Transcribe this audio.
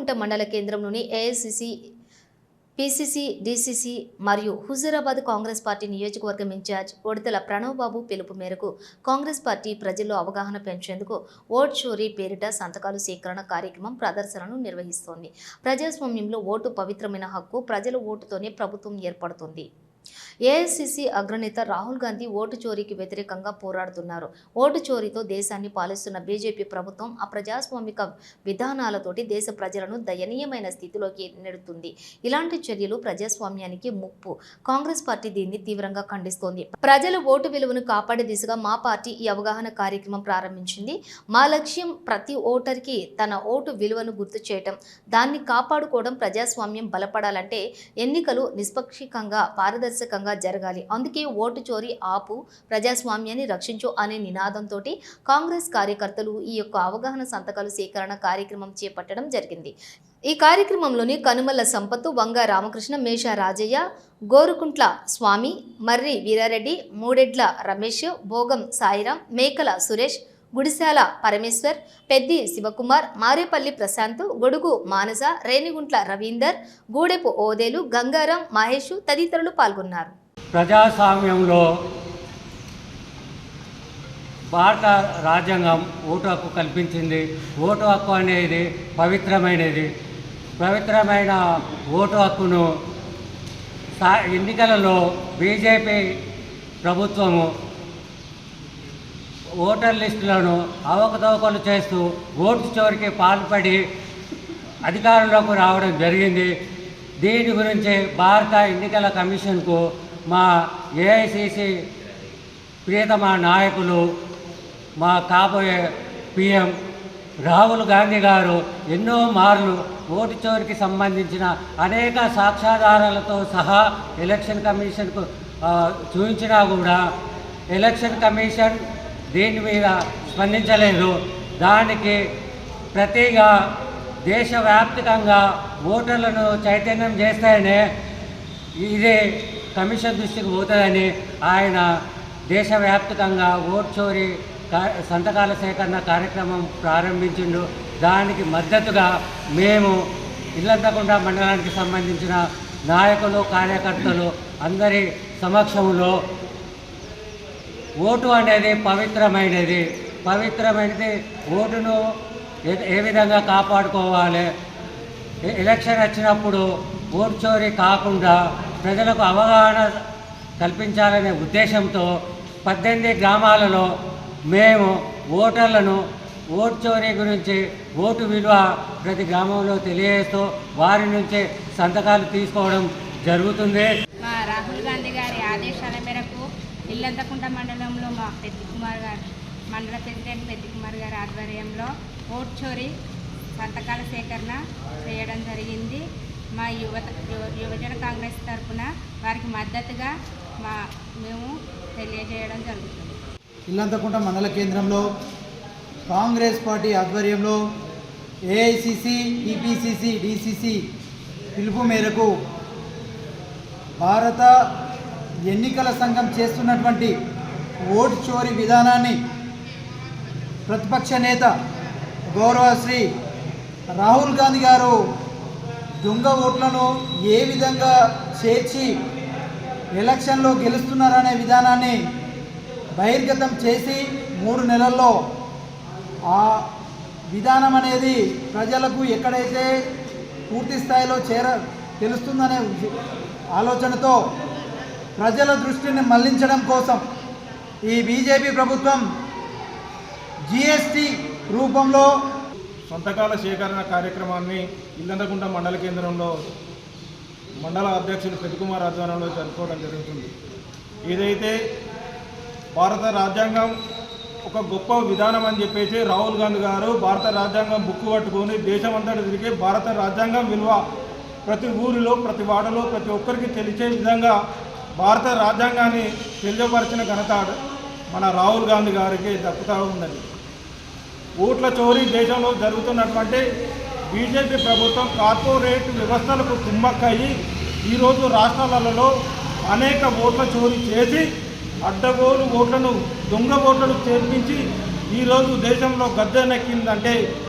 ఇల్లంతకుంట మండల కేంద్రంలోని AICC PCC DCC మరియు హుజూరాబాద్ కాంగ్రెస్ పార్టీ నియోజకవర్గం ఇన్ఛార్జ్ ఒడితల ప్రణవ్ బాబు పిలుపు మేరకు కాంగ్రెస్ పార్టీ ప్రజల్లో అవగాహన పెంచేందుకు ఓట్ చోరీ పేరిట సంతకాలు సేకరణ కార్యక్రమం ప్రదర్శనను నిర్వహిస్తోంది. ప్రజాస్వామ్యంలో ఓటు పవిత్రమైన హక్కు ప్రజల ఓటుతోనే ప్రభుత్వం ఏర్పడుతుంది. ఏఐసిసి అగ్రనేత రాహుల్ గాంధీ ఓటు చోరీకి వ్యతిరేకంగా పోరాడుతున్నారు. ఓటు చోరీతో దేశాన్ని పాలిస్తున్న బీజేపీ ప్రభుత్వం అప్రజాస్వామిక విధానాలతోటి దేశ ప్రజలను దయనీయమైన స్థితిలోకి నెడుతుంది. ఇలాంటి చర్యలు ప్రజాస్వామ్యానికి ముప్పు. కాంగ్రెస్ పార్టీ దీన్ని తీవ్రంగా ఖండిస్తోంది. ప్రజల ఓటు విలువను కాపాడే దిశగా మా పార్టీ ఈ అవగాహన కార్యక్రమం ప్రారంభించింది. మా లక్ష్యం ప్రతి ఓటర్కి తన ఓటు విలువను గుర్తు చేయటం దాన్ని కాపాడుకోవడం ప్రజాస్వామ్యం బలపడాలంటే ఎన్నికలు నిష్పక్షికంగా పారదర్శకంగా జరగాలి. అందుకే ఓటు చోరీ ఆపు ప్రజాస్వామ్యాన్ని రక్షించు అనే నినాదంతో కాంగ్రెస్ కార్యకర్తలు ఈ యొక్క అవగాహన సంతకాలు సేకరణ కార్యక్రమం చేపట్టడం జరిగింది. ఈ కార్యక్రమంలోని కనుమల్ల సంపత్తు వంగ రామకృష్ణ మేష రాజయ్య గోరుకుంట్ల స్వామి మర్రి వీరారెడ్డి మూడెడ్ల రమేష్ భోగం సాయిరాం మేకల సురేష్ గుడిశాల పరమేశ్వర్ పెద్ది శివకుమార్ మారేపల్లి ప్రశాంత్ గొడుగు మానస రేణిగుంట్ల రవీందర్ గూడెపు ఓదేలు గంగారాం మహేష్ తదితరులు పాల్గొన్నారు. ప్రజాస్వామ్యంలో భారత రాజ్యాంగం ఓటు హక్కు కల్పించింది. ఓటు హక్కు అనేది పవిత్రమైనది. పవిత్రమైన ఓటు హక్కును సా ఎన్నికలలో బీజేపీ ప్రభుత్వము ఓటర్ లిస్టులను అవకతవకలు చేస్తూ ఓటు చివరికి పాల్పడి అధికారంలోకి రావడం జరిగింది. దీని గురించి భారత ఎన్నికల కమిషన్కు మా ఏఐసిసి ప్రియతమ నాయకులు మా కాబోయే పిఎం రాహుల్ గాంధీ గారు ఎన్నో మార్లు ఓటు చోరికి సంబంధించిన అనేక సాక్ష్యాధారాలతో సహా ఎలక్షన్ కమిషన్కు చూపించినా కూడా ఎలక్షన్ కమిషన్ దీని మీద స్పందించలేదు. దానికి ప్రతిగా దేశవ్యాప్తికంగా ఓటర్లను చైతన్యం చేస్తేనే ఇదే కమిషన్ దృష్టికి పోతుందని ఆయన దేశవ్యాప్తికంగా ఓట్ చోరీ సంతకాల సేకరణ కార్యక్రమం ప్రారంభించిండు. దానికి మద్దతుగా మేము ఇల్లంతకుండా మండలానికి సంబంధించిన నాయకులు కార్యకర్తలు అందరి సమక్షంలో ఓటు అనేది పవిత్రమైనది. పవిత్రమైనది ఓటును ఏ- ఏ విధంగా కాపాడుకోవాలి? ఎలక్షన్ వచ్చినప్పుడు ఓటు చోరీ కాకుండా ప్రజలకు అవగాహన కల్పించాలనే ఉద్దేశంతో పద్దెనిమిది గ్రామాలలో మేము ఓటర్లను ఓటు చోరీ గురించి ఓటు విలువ ప్రతి గ్రామంలో తెలియజేస్తూ వారి నుంచి సంతకాలు తీసుకోవడం జరుగుతుంది. రాహుల్ గాంధీ గారి ఆదేశాల మేరకు ఇల్లంతకుంట మండలంలో మా పెద్ద కుమార్ గారు మండల ప్రెసిడెంట్ పెద్ద కుమార్ గారి ఆధ్వర్యంలో ఓట్ చోరీ సంతకాల సేకరణ చేయడం జరిగింది. మా యువత యువజన కాంగ్రెస్ తరఫున వారికి మద్దతుగా మా మేము తెలియజేయడం జరుగుతుంది. ఇల్లంతకుంట మండల కేంద్రంలో కాంగ్రెస్ పార్టీ ఆధ్వర్యంలో ఏఐసిసి టీపీసీసీ డిసిసి పిలుపు మేరకు భారత ఎన్నికల సంఘం చేస్తున్నటువంటి ఓటు చోరీ విధానాన్ని ప్రతిపక్ష నేత గౌరవ శ్రీ రాహుల్ గాంధీ గారు దొంగ ఓట్లను ఏ విధంగా చేర్చి ఎలక్షన్లో గెలుస్తున్నారనే విధానాన్ని బహిర్గతం చేసి మూడు నెలల్లో ఆ విధానం అనేది ప్రజలకు ఎక్కడైతే పూర్తి స్థాయిలో చేర తెలుస్తుందనే ఆలోచనతో ప్రజల దృష్టిని మళ్ళించడం కోసం ఈ బీజేపీ ప్రభుత్వం జిఎస్టి రూపంలో సొంతకాల సేకరణ కార్యక్రమాన్ని ఇల్లంతకుంట మండల కేంద్రంలో మండల అధ్యక్షులు పెద్దకుమార్ ఆధ్వర్యంలో జరుపుకోవడం జరుగుతుంది. ఏదైతే భారత రాజ్యాంగం ఒక గొప్ప విధానం అని చెప్పేసి రాహుల్ గాంధీ గారు భారత రాజ్యాంగం బుక్కు పట్టుకొని దేశమంతటా తిరిగి భారత రాజ్యాంగం విలువ ప్రతి ఊరిలో ప్రతి వాడలో ప్రతి ఒక్కరికి తెలిసే విధంగా భారత రాజ్యాంగాన్ని తెలియపరిచిన ఘనత మన రాహుల్ గాంధీ గారికి దక్కుతా ఉన్నది ఓట్ల చోరీ దేశంలో జరుగుతున్నటువంటి బీజేపీ ప్రభుత్వం కార్పొరేట్ వ్యవస్థలకు కుమ్మక్కయి ఈరోజు రాష్ట్రాలలో అనేక ఓట్ల చోరీ చేసి అడ్డగోలు ఓట్లను దొంగ ఓట్లను చేర్పించి ఈరోజు దేశంలో గద్దెనెక్కిందంటే